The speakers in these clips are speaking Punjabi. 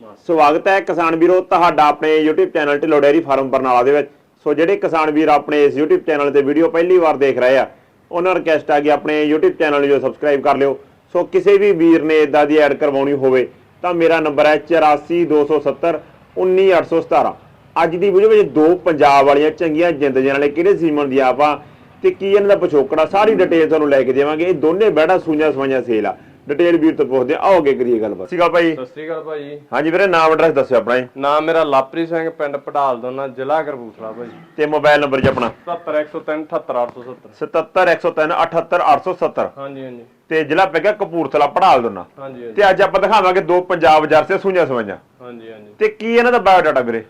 ਸਵਾਗਤ ਹੈ ਕਿਸਾਨ ਵੀਰੋ ਤੁਹਾਡਾ ਆਪਣੇ YouTube channel Dhillon dairy farm Barnala ਦੇ ਵਿੱਚ। ਸੋ ਜਿਹੜੇ ਕਿਸਾਨ ਵੀਰ ਆਪਣੇ ਇਸ YouTube ਚੈਨਲ ਤੇ ਵੀਡੀਓ ਪਹਿਲੀ ਵਾਰ ਦੇਖ ਰਹੇ ਆ, ਉਹਨਾਂ ਨੂੰ ਰਿਕਵੈਸਟ ਆ ਕਿ ਆਪਣੇ YouTube ਚੈਨਲ ਨੂੰ ਜੋ ਸਬਸਕ੍ਰਾਈਬ ਕਰ ਲਿਓ। ਸੋ ਕਿਸੇ ਵੀ ਵੀਰ ਨੇ ਇਦਾਂ ਦੀ ਐਡ ਕਰਵਾਉਣੀ ਹੋਵੇ, ਤਾਂ ਮੇਰਾ ਨੰਬਰ ਹੈ 84270 19817 ਅੱਜ ਦੀ ਵੀਡੀਓ ਵਿੱਚ ਦੋ ਪੰਜਾਬ ਵਾਲੀਆਂ ਚੰਗੀਆਂ ਜਿੰਦ ਜਨ ਵਾਲੇ ਕਿਹੜੇ ਸੀਮਨ ਦੀ ਆਪਾਂ ਤੇ ਕੀ ਇਹਨਾਂ ਦਾ ਪਿਛੋਕੜਾ ਸਾਰੀ ਡਿਟੇਲ ਤੁਹਾਨੂੰ ਲੈ ਕੇ ਦੇਵਾਂਗੇ। ਇਹ ਦੋਨੇ ਬੈੜਾ ਸੂਈਆਂ ਸਵਾਈਆਂ ਸੇਲ ਆ। ਡਿਟੇਲ ਵੀਰ ਤੋਂ ਪੁੱਛਦੇ ਆ। ਆਓ ਅੱਗੇ ਕਰੀਏ ਗੱਲਬਾਤ। ਸਿਕਾ ਭਾਈ। ਸਤਿ ਸ੍ਰੀ ਅਕਾਲ ਭਾਜੀ ਹਾਂਜੀ ਵੀਰੇ ਨਾਮ ਐਡਰੈਸ ਦੱਸਿਓ ਆਪਣਾ ਜੀ। ਨਾਮ ਮੇਰਾ ਲਾਪਰੀ ਸਿੰਘ ਪਿੰਡ ਪਟਾਲ ਦੋਨਾ ਜ਼ਿਲ੍ਹਾ ਕਰਬੂਥਲਾ ਭਾਜੀ ਤੇ ਮੋਬਾਈਲ ਨੰਬਰ ਜੀ ਆਪਣਾ। 7103 78870 77103 78870 ਹਾਂਜੀ ਹਾਂਜੀ। ਤੇ ਜ਼ਿਲ੍ਹਾ ਪੈਗਾ ਕਪੂਰਥਲਾ ਪੜਾਲ ਦੋਨਾ ਹਾਂਜੀ ਹਾਂਜੀ। ਤੇ ਅੱਜ ਆਪਾਂ ਦਿਖਾਵਾਂਗੇ ਦੋ ਪੰਜਾਬ ਜਰਸੇ ਸੂਈਆਂ ਸਵਾਈਆਂ ਹਾਂਜੀ ਹਾਂਜੀ। ਤੇ ਕੀ ਇਹਨਾਂ ਦਾ ਬਾਇਓਡਾਟਾ ਵੀਰੇ?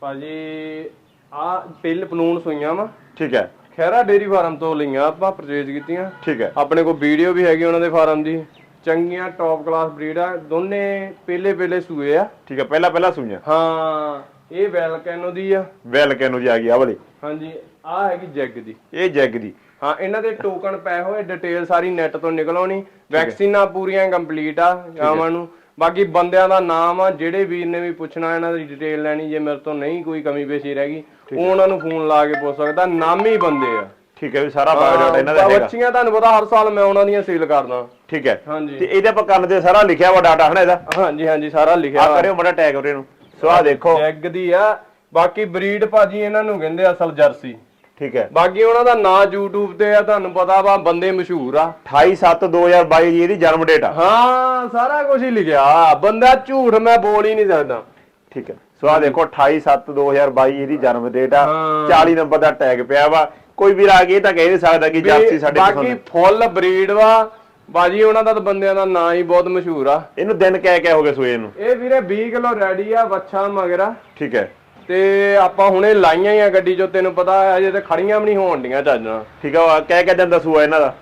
ਭਾਜੀ ਆ ਪਿੱਲ ਪਲੂਣ ਸੂਈਆਂ ਵਾ। ਠੀਕ ਹੈ। ਖੈਰਾ ਡੇਰੀ ਫਾਰਮ ਤੋਂ ਲਈਆਂ ਆਪਾਂ ਪਰਚੇਜ ਕੀਤੀਆਂ। ਠੀਕ ਹੈ। ਆਪਣੇ ਕੋਲ ਵੀਡੀਓ ਵੀ ਹੈਗੀ ਉਹਨਾਂ ਦੇ ਫਾਰਮ ਦੀ। ਚੰਗੀਆਂ ਟੌਪ ਕਲਾਸ ਬਰੀਡ ਆ ਦੋਨੇ ਪਹਿਲੇ ਪਹਿਲੇ ਸੂਏ ਆ। ਠੀਕ ਹੈ ਪਹਿਲਾਂ ਪਹਿਲਾਂ ਸੂਈਆਂ। ਹਾਂ ਇਹ ਵੈਲਕੈਨੋ ਦੀ ਆ। ਵੈਲ ਕੈਨੋ ਜੀ ਆ ਗਈ ਆ ਵਾਲੀ। ਹਾਂਜੀ ਆ ਹੈਗੀ ਜੈਗ ਦੀ। ਇਹ ਜੈਗ ਦੀ। ਹਾਂ ਇਹਨਾਂ ਦੇ ਟੋਕਨ ਪਏ ਹੋਏ ਡਿਟੇਲ ਸਾਰੀ ਨੈਟ ਤੋਂ ਨਿਕਲ ਆਉਣੀ। ਵੈਕਸੀਨਾਂ ਪੂਰੀਆਂ ਕੰਪਲੀਟ ਆ ਗਾਵਾਂ ਨੂੰ। ਬਾਕੀ ਬੰਦਿਆਂ ਦਾ ਨਾਮ ਆ ਜਿਹੜੇ ਵੀਰ ਨੇ ਵੀ ਪੁੱਛਣਾ ਇਹਨਾਂ ਦੀ ਡਿਟੇਲ ਲੈਣੀ ਜੇ ਮੇਰੇ ਤੋਂ ਨਹੀਂ ਕੋਈ ਕਮੀ ਪੇਸ਼ੀ ਰਹਿ ਗਈ ਉਹ ਉਹਨਾਂ ਨੂੰ ਫੋਨ ਲਾ ਕੇ ਪੁੱਛ ਸਕਦਾ ਨਾਮੀ ਬੰਦੇ ਆ। ਠੀਕ ਹੈ ਵੀ ਸਾਰਾ ਬਾਇਓਡਾਟਾ ਇਹਨਾਂ ਦਾ ਹੈਗਾ। ਬੱਚੀਆਂ ਤੁਹਾਨੂੰ ਪਤਾ ਹਰ ਸਾਲ ਮੈਂ ਉਹਨਾਂ ਦੀਆਂ ਸੇਲ ਕਰਦਾ। ਠੀਕ ਹੈ। ਹਾਂਜੀ। ਤੇ ਇਹਦੇ ਆਪਾਂ ਕੰਨ ਤੇ ਸਾਰਾ ਲਿਖਿਆ ਵਾ ਡਾਟਾ ਹਨਾ ਇਹਦਾ? ਹਾਂਜੀ ਹਾਂਜੀ ਸਾਰਾ ਲਿਖਿਆ ਆ ਕਰਿਓ ਮੜਾ ਟੈਗ ਉਹਦੇ ਨੂੰ। ਸੋ ਆ ਦੇਖੋ। ਜੈਗ ਦੀ ਆ। ਬਾਕੀ ਬਰੀਡ ਭਾਜੀ ਇਹਨਾਂ ਨੂੰ ਕਹਿੰਦੇ ਅਸਲ ਜਰਸੀ। ਠੀਕ ਹੈ। ਬਾਕੀ ਉਹਨਾਂ ਦਾ ਨਾਂ YouTube ਤੇ ਆ ਤੁਹਾਨੂੰ ਪਤਾ ਵਾ ਬੰਦੇ ਮਸ਼ਹੂਰ ਆ। 28/7/2022 ਜੀ ਇਹਦੀ ਜਨਮ ਡੇਟ ਆ। ਹਾਂ ਸਾਰਾ ਕੁਝ ਹੀ ਲਿਖਿਆ। ਬੰਦਾ ਝੂਠ ਮੈਂ ਬੋਲ ਹੀ ਨਹੀਂ ਸਕਦਾ। ਠੀਕ ਹੈ। ਸੋ ਆ ਦੇਖੋ 28/7/2022 ਇਹਦੀ ਜਨਮ ਡੇਟ ਆ। ਹਾਂ। 40 ਨੰਬਰ ਦਾ ਟੈਗ ਪਿਆ ਵਾ। ਕੋਈ ਵੀਰ ਆ ਕੇ ਤਾਂ ਕਹਿ ਨਹੀਂ ਸਕਦਾ ਕਿ ਜਰਸੀ ਸਾਡੇ ਬਾਕੀ। ਫੁੱਲ ਬਰੀਡ ਵਾ। ਬਾਜੀ ਉਹਨਾਂ ਦਾ ਤਾਂ ਬੰਦਿਆਂ ਦਾ ਨਾਂ ਹੀ ਬਹੁਤ ਮਸ਼ਹੂਰ ਆ। ਇਹਨੂੰ ਦਿਨ ਕਹਿ ਕਹਿ ਹੋ ਗਏ ਸੋਏ ਨੂੰ। ਇਹ ਵੀਰੇ 20 ਕਿਲੋ ਰੈਡੀ ਆ ਵੱਛਾ ਮਗਰਾ ਠੀਕ ਹੈ। ਤੇ ਆਪਾਂ ਹੁਣੇ ਲਾਈਆਂ ਹੀ ਆ ਗੱਡੀ ਚੋਂ ਤੈਨੂੰ ਪਤਾ ਅਜੇ ਤੇ ਖੜੀਆਂ ਵੀ ਨਹੀਂ ਹੋਣ ਡੀਆਂ ਚੱਜਣਾ ਠੀਕ ਆ ਕਹਿ ਕਹਿ ਦਿਨ ਦਾ ਸੂਆ ਇਹਨਾਂ ਦਾ।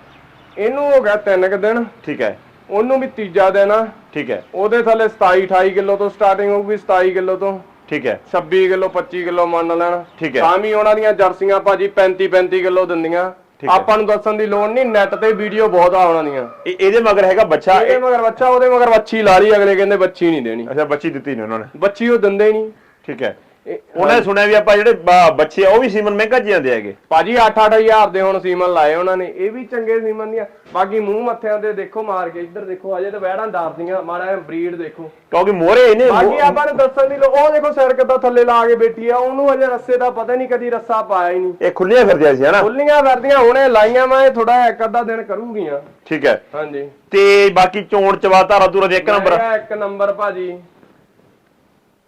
ਇਹਨੂੰ ਹੋ ਗਿਆ ਤਿੰਨ ਕੁ ਦਿਨ। ਠੀਕ ਹੈ। ਉਹਨੂੰ ਵੀ ਤੀਜਾ ਦਿਨ ਆ। ਠੀਕ ਹੈ। ਉਹਦੇ ਥੱਲੇ 27 28 ਕਿਲੋ ਤੋਂ ਸਟਾਰਟਿੰਗ ਹੋਊਗੀ 27 ਕਿਲੋ ਤੋਂ। ਠੀਕ ਹੈ। 26 ਕਿਲੋ 25 ਕਿਲੋ ਮੰਨ ਲੈਣ। ਠੀਕ ਹੈ। ਤਾਂ ਵੀ ਉਹਨਾਂ ਦੀਆਂ ਜਰਸੀਆਂ ਭਾਜੀ 35 35 ਕਿਲੋ ਦਿੰਦੀਆਂ। ਆਪਾਂ ਨੂੰ ਦੱਸਣ ਦੀ ਲੋੜ ਨਹੀਂ ਨੈਟ ਤੇ ਵੀਡੀਓ ਬਹੁਤ ਆ ਉਹਨਾਂ ਦੀਆਂ। ਇਹ ਇਹਦੇ ਮਗਰ ਹੈਗਾ ਬੱਚਾ। ਇਹਦੇ ਮਗਰ ਬੱਚਾ ਉਹਦੇ ਮਗਰ ਵੱਛੀ ਲਾ ਲਈ ਅਗਲੇ ਕਹਿੰਦੇ ਬੱਚੀ ਨਹੀਂ ਦੇਣੀ। ਅੱਛਾ ਬੱਚੀ ਦਿੱਤੀ ਨੇ ਉਹਨਾਂ ਨੇ। ਬੱਚੀ ਉਹ ਦਿੰਦੇ ਹੀ ਨਹੀਂ। ਠੀਕ ਹੈ। ਉਹਨਾਂ ਨੇ ਸੁਣਿਆ ਵੀ ਆਪਾਂ ਜਿਹੜੇ ਬੱਚੇ ਆ ਉਹ ਵੀ ਸੀਮਨ ਮਹਿੰਗਾ ਚ ਜਾਂਦੇ ਹੈਗੇ। ਭਾਜੀ 8-8 ਹਜ਼ਾਰ ਦੇ ਹੁਣ ਸੀਮਨ ਲਾਏ ਉਹਨਾਂ ਨੇ। ਇਹ ਵੀ ਚੰਗੇ ਸੀਮਨ ਦੀਆਂ। ਬਾਕੀ ਮੂੰਹ ਮੱਥਿਆਂ ਤੇ ਦੇਖੋ ਮਾਰ ਕੇ ਇੱਧਰ ਦੇਖੋ ਅਜੇ ਤਾਂ ਵਹਿੜਾਂ ਡਰਦੀਆਂ ਮਾੜਾ ਬਰੀਡ ਦੇਖੋ। ਕਿਉਂਕਿ ਮੋਰੇ ਇਹਨੇ ਬਾਕੀ ਆਪਾਂ ਨੂੰ ਦੱਸਣ ਦੀ ਲੋ ਉਹ ਦੇਖੋ ਸਿਰ ਕਿੱਦਾਂ ਥੱਲੇ ਲਾ ਕੇ ਬੈਠੀ ਆ। ਉਹਨੂੰ ਅਜੇ ਰੱਸੇ ਦਾ ਪਤਾ ਨਹੀਂ ਕਦੀ ਰੱਸਾ ਪਾਇਆ ਹੀ ਨਹੀਂ। ਇਹ ਖੁੱਲੀਆਂ ਫਿਰਦੀਆਂ ਸੀ ਹਨਾ? ਖੁੱਲੀਆਂ ਵਰਦੀਆਂ ਹੁਣੇ ਲਾਈਆਂ ਮੈਂ ਥੋੜਾ ਇੱਕ ਅੱਧਾ ਦਿਨ ਕਰੂਗੀਆਂ। ਠੀਕ ਹੈ। ਹਾਂਜੀ। ਤੇ ਬਾਕੀ ਚੋਣ ਚਵਾ ਧਾਰਾ ਦੇ ਇੱਕ ਨੰਬਰ ਇੱਕ ਨੰਬਰ ਭਾਜੀ।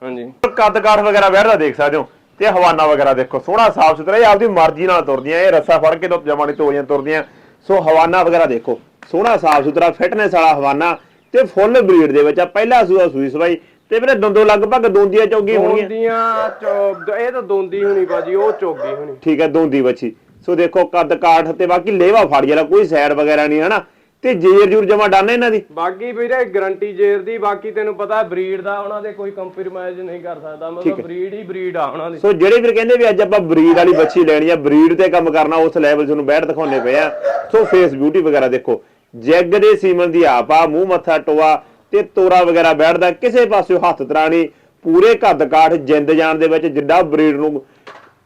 ਹਾਂਜੀ। ਕੱਦ ਕਾਠ ਵਗੈਰਾ ਬੈਠਦਾ ਦੇਖ ਸਕਦੇ ਹੋ। ਤੇ ਹਵਾਨਾ ਵਗੈਰਾ ਦੇਖੋ ਸੋਹਣਾ ਸਾਫ਼ ਸੁਥਰਾ ਇਹ ਆਪਦੀ ਮਰਜ਼ੀ ਨਾਲ ਤੁਰਦੀਆਂ ਇਹ ਰੱਸਾ ਫੜ ਕੇ ਤੋਂ ਜਮਾ ਨਹੀਂ ਤੋਰੀਆਂ ਤੁਰਦੀਆਂ। ਸੋ ਹਵਾਨਾ ਵਗੈਰਾ ਦੇਖੋ ਸੋਹਣਾ ਸਾਫ਼ ਸੁਥਰਾ ਫਿਟਨੈਸ ਵਾਲਾ ਹਵਾਨਾ ਤੇ ਫੁੱਲ ਬਰੀਡ ਦੇ ਵਿੱਚ ਆ ਪਹਿਲਾ ਸੂਆ ਸੂਈ ਸਵਾਈ। ਤੇ ਵੀਰੇ ਦੰਦੋ ਲਗਭਗ ਦੋਂਦੀਆਂ ਚੌਗੀ ਹੋਣਗੀਆਂ। ਦੋਂਦੀਆਂ ਚੋਗ ਇਹ ਤਾਂ ਦੋਂਦੀ ਹੋਣੀ ਭਾਜੀ ਉਹ ਚੋਗੀ ਹੋਣੀ। ਠੀਕ ਹੈ ਦੋਂਦੀ ਬੱਚੀ ਸੋ ਦੇਖੋ ਕੱਦ ਕਾਠ ਤੇ ਬਾਕੀ ਲੇਵਾ ਫੜ ਜਿਹੜਾ ਕੋਈ ਸਾਈਡ ਵਗੈਰਾ ਨਹੀਂ ਹਨਾ? ਤੇ ਜੇਰ ਜੂਰ ਜਮਾ ਡਾਨੇ ਇਹਨਾਂ ਦੀ? ਬਾਕੀ ਵੀਰੇ ਗਰੰਟੀ ਜੇਰ ਦੀ ਬਾਕੀ ਤੈਨੂੰ ਪਤਾ ਬਰੀਡ ਦਾ ਉਹਨਾਂ ਦੇ ਕੋਈ ਕੰਪਰੋਮਾਈਜ਼ ਨਹੀਂ ਕਰ ਸਕਦਾ। ਮਤਲਬ ਬਰੀਡ ਹੀ। ਬਰੀਡ ਆ ਉਹਨਾਂ ਦੀ। ਸੋ ਜਿਹੜੇ ਵੀਰ ਕਹਿੰਦੇ ਵੀ ਅੱਜ ਆਪਾਂ ਬਰੀਡ ਵਾਲੀ ਬੱਚੀ ਲੈਣੀ ਆ ਬਰੀਡ ਤੇ ਕੰਮ ਕਰਨਾ ਉਸ ਲੈਵਲ ਤੁਹਾਨੂੰ ਬੈਠ ਦਿਖਾਉਣੇ ਪਏ ਆ। ਸੋ ਫੇਸ ਬਿਊਟੀ ਵਗੈਰਾ ਦੇਖੋ। ਜੈਗ ਦੇ ਸੀਮਨ ਦੀ ਆਪ ਆ ਮੂੰਹ ਮੱਥਾ ਟੋਆ ਤੇ ਤੋਰਾ ਵਗੈਰਾ ਬੈਠਦਾ ਕਿਸੇ ਪਾਸਿਓਂ ਹੱਥ ਤਰਾਣੀ ਪੂਰੇ ਕੱਦ ਕਾਠ ਜਿੰਦ ਜਾਣ ਦੇ ਵਿੱਚ ਜਿੱਡਾ ਬਰੀਡ ਨੂੰ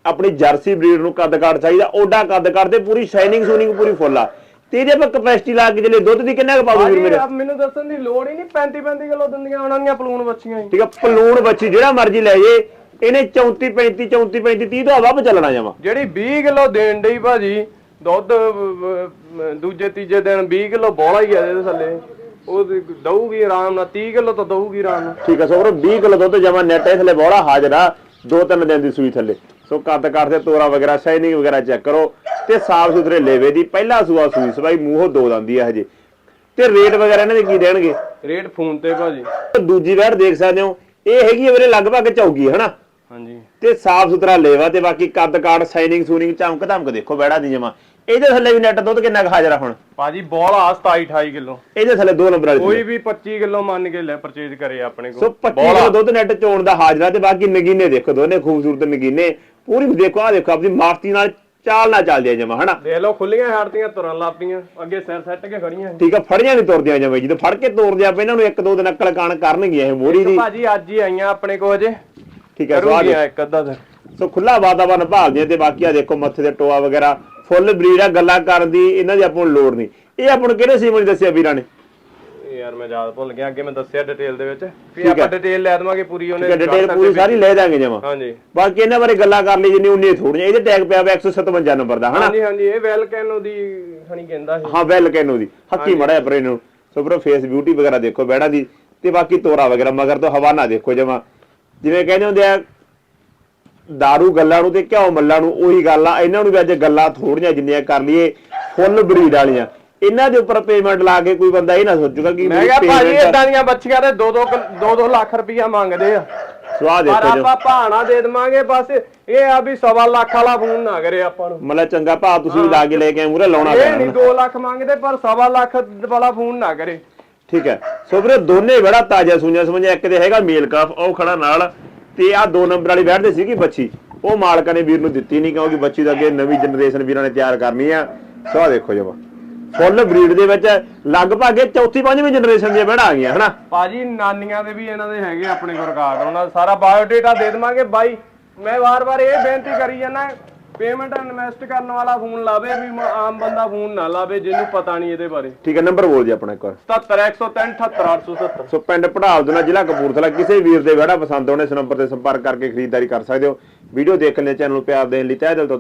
ਆਪਣੀ ਜਰਸੀ ਬਰੀਡ ਨੂੰ ਕੱਦ ਕਾਠ ਚਾਹੀਦਾ ਓਡਾ ਕੱਦ ਕਾਠ ਤੇ ਪੂਰੀ ਸ਼ਾਈਨਿੰਗ ਸੂਨਿੰਗ ਪੂਰੀ ਫੁੱਲ ਆ। ਤੇ ਇਹਦੇ ਆਪਾਂ ਕਪੈਸਿਟੀ ਲਾ ਕੇ ਜਿਹੜੇ ਦੁੱਧ ਦੀ ਕਿੰਨਾ ਕੁ ਪਾਉਗੇ ਵੀਰ ਮੇਰੇ? ਮੈਨੂੰ ਦੱਸਣ ਦੀ ਲੋੜ ਹੀ ਨਹੀਂ 35 35 ਕਿਲੋ ਦਿੰਦੀਆਂ ਉਹਨਾਂ ਦੀਆਂ ਪਲੂਣ ਬੱਚੀਆਂ ਹੀ। ਠੀਕ ਆ ਪਲੂਣ ਬੱਚੀ ਜਿਹੜਾ ਮਰਜ਼ੀ ਲੈ ਜੇ ਇਹਨੇ 34 35 34 35 30 ਤੋਂ ਵੱਧ ਚੱਲਣਾ ਜਾਵਾ। ਜਿਹੜੀ 20 ਕਿਲੋ ਦੇਣ ਡਈ ਭਾਜੀ ਦੁੱਧ ਦੂਜੇ ਤੀਜੇ ਦਿਨ 20 ਕਿਲੋ ਬੋਲਾ ਹੀ ਆ ਇਹਦੇ ਥੱਲੇ। ਉਹ ਦਊਗੀ ਆਰਾਮ ਨਾਲ 30 ਕਿਲੋ ਤਾਂ ਦਊਗੀ ਆਰਾਮ ਨਾਲ। ਠੀਕ ਹੈ ਸੋ ਵੀਰੋ 20 ਕਿਲੋ ਦੁੱਧ ਜਮਾ ਨੈਟ ਇਹ ਥੱਲੇ ਬੋੜਾ ਹਾਜ਼ਰਾ ਦੋ ਤਿੰਨ ਦਿਨ ਦੀ ਸੂਈ ਥੱਲੇ। ਸੋ ਕੱਦ ਤੇ ਤੋਰਾ ਵਗੈਰਾ ਸ਼ਾਈਨਿੰਗ ਵਗੈਰਾ ਚੈੱਕ ਕਰੋ। ਤੇ ਸਾਫ਼ ਸੁਥਰੇ ਲੇਵੇ ਦੀ ਪਹਿਲਾ ਸੂਆ ਸੂਈ ਸਵਾਈ ਮੂੰਹੋਂ ਦੋ ਦੰਦੀ ਆ ਹਜੇ। ਤੇ ਰੇਟ ਵਗੈਰਾ ਇਹਨਾਂ ਦੇ ਕੀ ਦੇਣਗੇ? ਰੇਟ ਫੋਨ ਤੇ ਭਾਜੀ। ਦੂਜੀ ਵੈੜ ਦੇਖ ਸਕਦੇ ਹੋ ਇਹ ਹੈਗੀ ਆ ਵੀਰੇ ਲਗਭਗ ਚੌਗੀ ਹੈ ਹਨਾ? ਹਾਂਜੀ। ਤੇ ਸਾਫ਼ ਸੁਥਰਾ ਲੇਵਾ ਤੇ ਬਾਕੀ ਕੱਦ ਕਾਠ ਸ਼ਾਈਨਿੰਗ ਸੂਨਿੰਗ ਚਮਕ ਧਮਕ ਦੇਖੋ ਬੈੜਾ ਦੀ ਜਮਾ ਇਹਦੇ ਥੱਲੇ ਵੀ ਨੈਟ ਦੁੱਧ ਕਿੰਨਾ ਹਾਜ਼ਰ ਆ ਹੁਣ? ਭਾਜੀ ਬੋਲਾ 27 28 ਕਿਲੋ। ਇਹਦੇ ਥੱਲੇ ਦੋ ਨੰਬਰ ਵਾਲੀ ਕੋਈ ਵੀ 25 ਕਿਲੋ ਮੰਨ ਕੇ ਲੈ ਪਰਚੇਜ ਕਰੇ ਆਪਣੇ ਸੋ ਕੋਲ 25 ਕਿਲੋ ਦੁੱਧ ਨੈਟ ਚੋਣ ਦਾ ਹਾਜ਼ਰਾ ਤੇ ਬਾਕੀ ਨਗੀਨੇ ਦੇਖੋ ਦੋਨੇ ਖੂਬਸੂਰਤ ਨਗੀਨੇ। ਪੂਰੀ ਦੇਖੋ ਆ ਦੇਖੋ ਆਪਣੀ ਮਾਰਤੀ ਨਾਲ ਚਾਲ ਨਾ ਚੱਲਦੀ ਜਮਾ ਹਨਾ? ਦੇਖ ਲਓ ਖੁੱਲੀਆਂ ਹੜਦੀਆਂ ਤੁਰਨ ਲੱਪੀਆਂ ਅੱਗੇ ਸਿਰ ਸੱਟ ਕੇ ਖੜੀਆਂ ਠੀਕ ਆ ਫੜੀਆਂ ਨਹੀਂ ਤੁਰਦੀਆਂ ਜਮਾ ਜਦੋਂ ਫੜ ਕੇ ਤੋਰਦੇ ਆਪਾਂ ਇਹਨਾਂ ਨੂੰ ਇੱਕ ਦੋ ਦਿਨ ਅਕਲ ਕਾਣ ਕਰਨਗੀਆਂ ਇਹ ਮੋਰੀ ਦੀ। ਭਾਜੀ ਅੱਜ ਹੀ ਆਈਆਂ ਆਪਣੇ ਕੋਲ ਜੇ ਠੀਕ ਹੈ ਸਵਾਦ ਇੱਕ ਅੱਧਾ ਦਿਨ। ਸੋ ਖੁੱਲਾ ਵਾਤਾਵਰਨ ਭਾਲਦੀਆਂ ਤੇ ਬਾਕੀ ਆ ਦੇਖੋ ਮੱਥੇ ਤੇ ਟੋਆ ਵਗੈਰਾ ਫੁੱਲ ਬਰੀਡ ਆ ਗੱਲਾਂ ਕਰਨ ਦੀ ਇਹਨਾਂ ਦੀ ਆਪਾਂ ਨੂੰ ਲੋੜ ਨਹੀਂ। ਇਹ ਆਪਾਂ ਨੂੰ ਕਿਹੜੇ ਸੀਮਨ ਦੱਸਿਆ ਵੀਰਾਂ ਨੇ? ਯਾਰ ਮੈਂ ਯਾਦ ਭੁੱਲ ਗਿਆ ਅੱਗੇ ਮੈਂ ਦੱਸਿਆ ਡਿਟੇਲ ਦੇ ਵਿੱਚ। ਫਿਰ ਠੀਕ ਆਪਾਂ। ਡਿਟੇਲ ਲੈ ਦੇਵਾਂਗੇ ਪੂਰੀ ਉਹਨੇ ਡਿਟੇਲ ਪੂਰੀ ਸਾਰੀ ਲੈ ਦਾਂਗੇ ਜਮਾ। ਹਾਂਜੀ। ਬਾਕੀ ਇਹਨਾਂ ਬਾਰੇ ਗੱਲਾਂ ਕਰ ਲਈ ਜਿੰਨੀ ਉਨੀ ਥੋੜੀਆਂ ਇਹਦੇ ਟੈਗ ਪਿਆ ਹੋਇਆ 157 ਨੰਬਰ ਦਾ ਹਨਾ? ਹਾਂਜੀ ਹਾਂਜੀ ਇਹ ਵੈਲ ਕੈਨੋ ਦੀ ਹਣੀ ਕਹਿੰਦਾ ਸੀ। ਹਾਂ ਵੈਲ ਕੈਨੋ ਦੀ ਹੱਕੀ ਮੜਿਆ ਪਰ ਇਹਨੂੰ ਸੋ ਬਰੋ ਫੇਸ ਬਿਊਟੀ ਵਗੈਰਾ ਦੇਖੋ ਬੈੜਾ ਦੀ। ਤੇ ਬਾਕੀ ਤੋਰਾ ਵਗੈਰਾ ਮਗਰ ਤੋਂ ਹਵਾਨਾ ਦੇਖੋ ਜਮਾ। ਜਿਵੇਂ ਕਹਿੰਦੇ ਹੁੰਦੇ ਆ दारू ਗੱਲਾਂ ਨੂੰ ਤੇ ਘਿਓ ਮੱਲਾਂ ਨੂੰ ਉਹੀ ਗੱਲ ਆ। ਇਹਨਾਂ ਨੂੰ ਵੀ ਅੱਜ ਗੱਲਾਂ ਥੋੜੀਆਂ ਜਿੰਨੀਆਂ ਕਰ ਲਈਏ ਫੁੱਲ ਬਰੀਡ ਵਾਲੀਆਂ। ਇਹਨਾਂ ਦੇ ਉੱਪਰ ਪੇਮੈਂਟ ਲਾ ਕੇ ਕੋਈ ਬੰਦਾ ਇਹ ਨਾ ਸੋਚੂਗਾ ਕਿ ਮੈਂ ਕਿਹਾ ਭਾਜੀ ਇਦਾਂ ਦੀਆਂ ਬੱਚੀਆਂ ਤੇ 2 2 2 2 ਲੱਖ ਰੁਪਈਆ ਮੰਗਦੇ ਆ। ਪਰ ਦੇਖੋ ਜੋ ਆਪਾਂ ਭਾਣਾ ਦੇ ਦੇਵਾਂਗੇ ਬਸ ਇਹ ਆ ਵੀ ਸਵਾ ਲੱਖ ਵਾਲਾ ਫੋਨ ਨਾ ਕਰੇ ਆਪਾਂ ਨੂੰ। ਮਤਲਬ ਚੰਗਾ ਭਾਅ ਤੁਸੀਂ ਵੀ ਲਾ ਕੇ ਲੈ ਕੇ ਮੂਰੇ ਲਾਉਣਾ ਇਹ ਪੈਣਾ ਨਹੀਂ 2 ਲੱਖ ਮੰਗਦੇ ਪਰ ਸਵਾ ਲੱਖ ਵਾਲਾ ਫੋਨ ਨਾ ਕਰੇ। ਠੀਕ ਹੈ। ਸੋ ਵੀਰੇ ਦੋਨੇ ਬੜਾ ਤਾਜ਼ਾ ਸੁਣਿਆ ਸਮਝਿਆ। ਇੱਕ ਤੇ ਹੈਗਾ ਮੇਲ ਕਾਫ ਉਹ ਖੜਾ ਨਾਲ ਤੇ ਆ ਦੋ ਨੰਬਰ ਵਾਲੀ ਬੈਠਦੇ ਸੀਗੀ ਬੱਚੀ। ਉਹ ਮਾਲਕਾਂ ਨੇ ਵੀਰ ਨੂੰ ਦਿੱਤੀ ਨਹੀਂ ਕਿਉਂਕਿ ਬੱਚੀ ਦਾ ਅੱਗੇ ਨਵੀਂ ਜਨਰੇਸ਼ਨ ਵੀਰਾਂ ਨੇ ਤਿਆਰ ਕਰਨੀ ਆ। ਸੋ ਦੇਖੋ ਜਮਾ ਫੁੱਲ ਬਰੀਡ ਦੇ ਵਿੱਚ ਲਗਭਗ ਇਹ ਚੌਥੀ ਪੰਜਵੀਂ ਜਨਰੇਸ਼ਨ ਦੀਆਂ ਬੈੜਾ ਆ ਗਈਆਂ ਹਨਾ? ਭਾਜੀ ਨਾਨੀਆਂ ਦੇ ਵੀ ਇਹਨਾਂ ਦੇ ਹੈਗੇ ਆਪਣੇ ਕੋਲ ਰਿਕਾਰਡ ਉਹਨਾਂ ਦਾ ਸਾਰਾ ਬਾਇਓਡੇਟਾ ਦੇ ਦੇਵਾਂਗੇ। ਬਾਈ ਮੈਂ ਵਾਰ-ਵਾਰ ਇਹ ਬੇਨਤੀ ਕਰੀ ਜਾਂਦਾ ਪੇਮੈਂਟ ਇਨਵੈਸਟ ਕਰਨ ਵਾਲਾ ਫੋਨ ਲਾਵੇ ਵੀ ਮ- ਆਮ ਬੰਦਾ ਫੋਨ ਨਾ ਲਾਵੇ ਜਿਹਨੂੰ ਪਤਾ ਨਹੀਂ ਇਹਦੇ ਬਾਰੇ। ਠੀਕ ਹੈ ਨੰਬਰ ਬੋਲ ਜੀ ਆਪਣਾ ਇੱਕ ਵਾਰ। 77103 78870 ਸੋ ਪਿੰਡ ਪੜਾਵ ਦੇ ਨਾਲ ਜ਼ਿਲ੍ਹਾ ਕਪੂਰਥਲਾ ਕਿਸੇ ਵੀਰ ਦੇ ਵਿਹੜਾ ਪਸੰਦ ਆਉਣੇ ਇਸ ਨੰਬਰ ਤੇ ਸੰਪਰਕ ਕਰਕੇ ਖਰੀਦਦਾਰੀ ਕਰ ਸਕਦੇ ਹੋ। ਵੀਡੀਓ ਦੇਖਣ ਲਈ ਚੈਨਲ ਨੂੰ ਪਿਆਰ ਦੇਣ ਲਈ ਤਹਿ ਦਿਲ ਤੋਂ